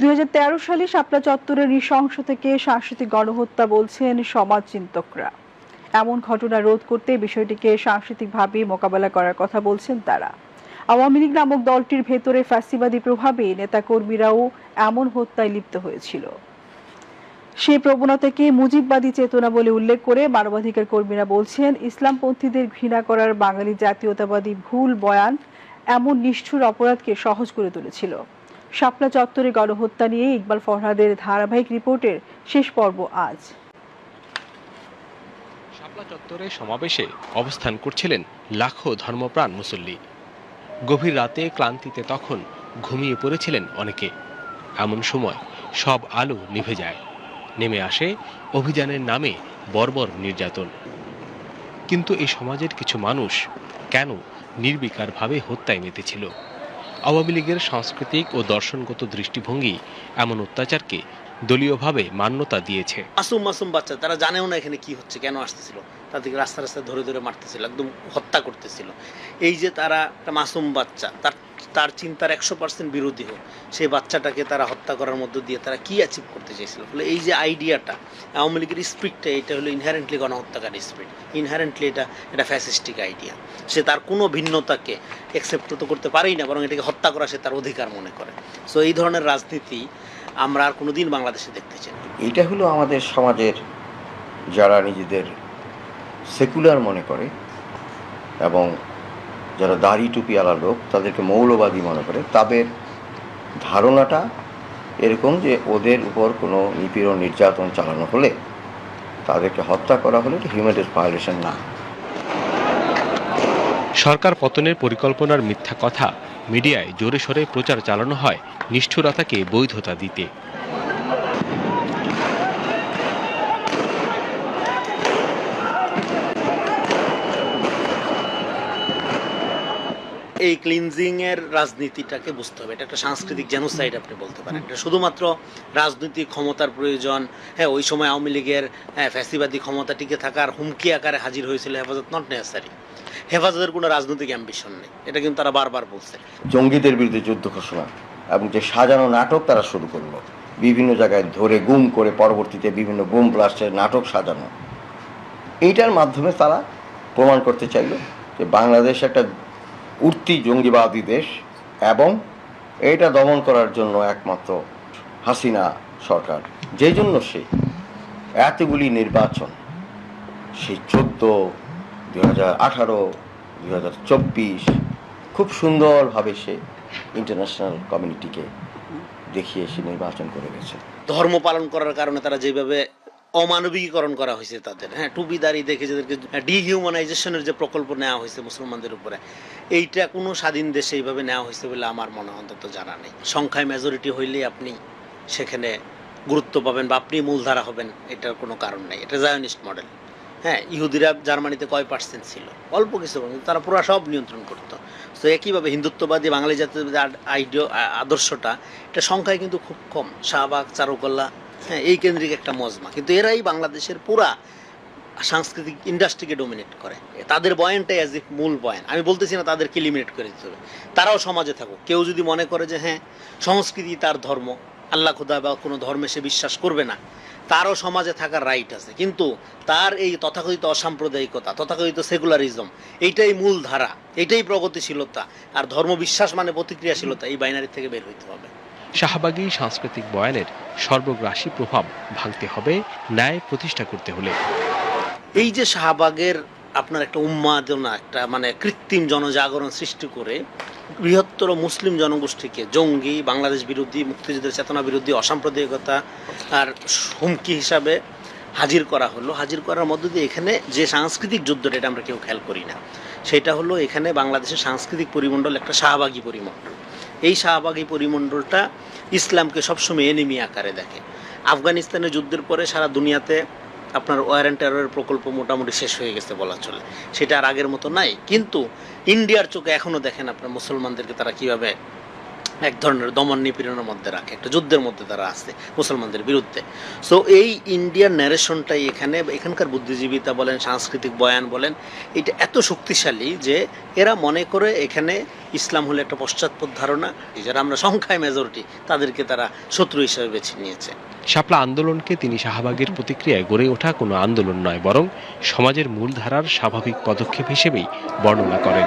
দুই হাজার তেরো সালে শাপলা চত্বরের নৃশংস থেকে সাংস্কৃতিক গণহত্যা বলছেন সমাজ চিন্তকরা। এমন ঘটনা রোধ করতে বিষয়টিকে সাংস্কৃতিকভাবে মোকাবেলা করার কথা বলছেন তারা। আওয়ামী লীগ নামক দলটির ভেতরে ফ্যাসিবাদী প্রভাবে নেতাকর্মীরাও এমন হত্যায় লিপ্ত হয়েছিল। সেই প্রবণতাকে মুজিববাদী চেতনা বলে উল্লেখ করে মানবাধিকার কর্মীরা বলছেন, ইসলামপন্থীদের ঘৃণা করার বাঙালি জাতীয়তাবাদী ভুল বয়ান এমন নিষ্ঠুর অপরাধকে সহজ করে তুলেছিল। শাপলা চত্বরে গণহত্যা নিয়ে ইকবাল ফরহাদের ধারাবাহিক রিপোর্টের শেষ পর্ব আজ। শাপলা চত্বরে সমাবেশে অবস্থান করছিলেন লাখো ধর্মপ্রাণ মুসল্লি। গভীর রাতে ক্লান্তিতে তখন ঘুমিয়ে পড়েছিলেন অনেকে। এমন সময় সব আলো নিভে যায়। নেমে আসে অভিযানের নামে বর্বর নির্যাতন। কিন্তু এই সমাজের কিছু মানুষ কেন নির্বিকারভাবে হত্যায় মেতেছিল? আওয়ামী লীগের সাংস্কৃতিক ও দর্শনগত দৃষ্টিভঙ্গি এমন অত্যাচারকে দলীয়ভাবে মান্যতা দিয়েছে। মাসুম মাসুম বাচ্চা, তারা জানেও না এখানে কি হচ্ছে, কেন আসতেছিল? তাদেরকে রাস্তা রাস্তা ধরে ধরে মারতেছিল, একদম হত্যা করতেছিল। এই যে তারা একটা মাসুম বাচ্চা, তার তার চিন্তার একশো পার্সেন্ট বিরোধী হোক সেই বাচ্চাটাকে তারা হত্যা করার মধ্য দিয়ে তারা কি অ্যাচিভ করতে চেয়েছিল ফলে এই যে আইডিয়াটা আওয়ামী লীগের স্পিডটা এটা হলো ইনহারেন্টলি গণহত্যাকারী স্পিড ইনহারেন্টলি এটা এটা ফ্যাসিস্টিক আইডিয়া সে তার কোনো ভিন্নতাকে অ্যাকসেপ্ট তো করতে পারেই না, বরং এটাকে হত্যা করা সে তার অধিকার মনে করে। সো এই ধরনের রাজনীতি আমরা আর কোনোদিন বাংলাদেশে দেখতে চাই না। এইটা হলো আমাদের সমাজের যারা নিজেদের সেকুলার মনে করে এবং যারা দাড়ি টুপিওয়ালা লোক, তাদেরকে মৌলবাদী মনে করে। তাদের ধারণাটা এরকম যে ওদের উপর কোনো নিপীড়ন, নির্যাতন চালানো হলে, তাদেরকে হত্যা করা হলে এটা হিউম্যান রাইটস ভায়োলেশন না। সরকার পতনের পরিকল্পনার মিথ্যা কথা মিডিয়ায় জোরে সোরে প্রচার চালানো হয় নিষ্ঠুরতাকে বৈধতা দিতে। এই ক্লিনজিং এর রাজনীতিটাকে বুঝতে হবে। এটা একটা সাংস্কৃতিক জেনোসাইড আপনি বলতে পারেন। এটা শুধুমাত্র রাজনৈতিক ক্ষমতার প্রয়োজন হ্যাঁ ওই সময় আওয়ামী লীগের হ্যাঁ ফ্যাসিবাদী ক্ষমতা টিকে থাকার হুমকি আকারে হাজির হয়েছিল হেফাজত নট নেসারি হেফাজতের কোনো রাজনৈতিক অ্যাম্বিশন নেই। এটা কিন্তু তারা বারবার বলছে। জঙ্গিদের বিরুদ্ধে যুদ্ধ ঘোষণা এবং যে সাজানো নাটক তারা শুরু করল। বিভিন্ন জায়গায় ধরে গুম করে পরবর্তীতে বিভিন্ন বুম ব্লাস্টের নাটক সাজানো। এইটার মাধ্যমে তারা প্রমাণ করতে চাইল যে বাংলাদেশ একটা উঠতি জঙ্গিবাদী দেশ এবং এটা দমন করার জন্য একমাত্র হাসিনা সরকার। যেই জন্য সে এতগুলি নির্বাচন সেই চোদ্দ দু হাজার আঠারো দু হাজার চব্বিশ, খুব সুন্দরভাবে সে ইন্টারন্যাশনাল কমিউনিটিকে দেখিয়ে সে নির্বাচন করে গেছে। ধর্ম পালন করার কারণে তারা যেভাবে অমানবিকীকরণ করা হয়েছে তাদের হ্যাঁ টুপিদারি দেখে যাদেরকে ডিহিউম্যানাইজেশনের যে প্রকল্প নেওয়া হয়েছে মুসলমানদের উপরে, এইটা কোনো স্বাধীন দেশে এইভাবে নেওয়া হয়েছে বলে আমার মনে অন্তত জানা নেই। সংখ্যায় মেজরিটি হইলেই আপনি সেখানে গুরুত্ব পাবেন বা আপনি মূলধারা হবেন, এটার কোনো কারণ নেই। এটা জায়নিস্ট মডেল হ্যাঁ ইহুদিরা জার্মানিতে কয় পার্সেন্ট ছিল? অল্প কিছু কিন্তু তারা পুরো সব নিয়ন্ত্রণ করতো। তো একইভাবে হিন্দুত্ববাদী, বাঙালি জাতীয় আইডিও আদর্শটা, এটা সংখ্যায় কিন্তু খুব কম। শাহবাগ চারুকল্লা হ্যাঁ এই কেন্দ্রিক একটা মজমা। কিন্তু এরাই বাংলাদেশের পুরা সাংস্কৃতিক ইন্ডাস্ট্রিকে ডোমিনেট করে। তাদের বয়ানটাই অ্যাজ ইফ মূল বয়ান। আমি বলতেছি না তাদেরকে এলিমিনেট করে দিতে হবে। তারাও সমাজে থাকুক। কেউ যদি মনে করে যে হ্যাঁ সংস্কৃতি তার ধর্ম, আল্লাহ খুদা বা কোনো ধর্মে সে বিশ্বাস করবে না, তারও সমাজে থাকার রাইট আছে। কিন্তু তার এই তথাকথিত অসাম্প্রদায়িকতা, তথাকথিত সেকুলারিজম এইটাই মূল ধারা, এইটাই প্রগতিশীলতা। আর ধর্ম বিশ্বাস মানে প্রতিক্রিয়াশীলতা, এই বাইনারি থেকে বের হইতে হবে। শাহবাগী সাংস্কৃতিক বয়ানের সর্বগ্রাসী প্রভাব ভাঙতে হবে ন্যায় প্রতিষ্ঠা করতে হলে। এই যে শাহবাগের আপনার একটা উন্মাদনা, একটা মানে কৃত্রিম জনজাগরণ সৃষ্টি করে বৃহত্তর মুসলিম জনগোষ্ঠীকে জঙ্গি, বাংলাদেশ বিরোধী, মুক্তিযুদ্ধের চেতনা বিরোধী, অসাম্প্রদায়িকতা আর হুমকি হিসাবে হাজির করা হলো। হাজির করার মধ্য দিয়ে এখানে যে সাংস্কৃতিক যুদ্ধটা, এটা আমরা কেউ খেয়াল করি না। সেটা হলো এখানে বাংলাদেশের সাংস্কৃতিক পরিমণ্ডল একটা শাহবাগী পরিমণ্ডল। এই শাহবাগী পরিমণ্ডলটা ইসলামকে সবসময় এনিমি আকারে দেখে। আফগানিস্তানের যুদ্ধের পরে সারা দুনিয়াতে আপনার ওয়ার অ্যান্ড প্রকল্প মোটামুটি শেষ হয়ে গেছে বলা চলে। সেটা আর আগের মতো নাই। কিন্তু ইন্ডিয়ার চোখে এখনও দেখেন আপনার মুসলমানদেরকে তারা কীভাবে এক ধরনের দমন নিপীড়নের মধ্যে রাখে, একটা যুদ্ধের মধ্যে তারা আছে মুসলমানদের বিরুদ্ধে। সো এই ইন্ডিয়ান ন্যারেশনটাই এখানে, এখানকার বুদ্ধিজীবিতা বলেন, সাংস্কৃতিক বয়ান বলেন, এটা এত শক্তিশালী যে এরা মনে করে এখানে ইসলাম হলো একটা পশ্চাৎপদ ধারণা যারা আমরা সংখ্যায় মেজরিটি তাদেরকে তারা শত্রু হিসেবে বেছে নিয়েছে। শাপলা আন্দোলনকে তিনি শাহবাগের প্রতিক্রিয়ায় গড়ে ওঠা কোনো আন্দোলন নয়, বরং সমাজের মূলধারার স্বাভাবিক পদক্ষেপ হিসেবেই বর্ণনা করেন।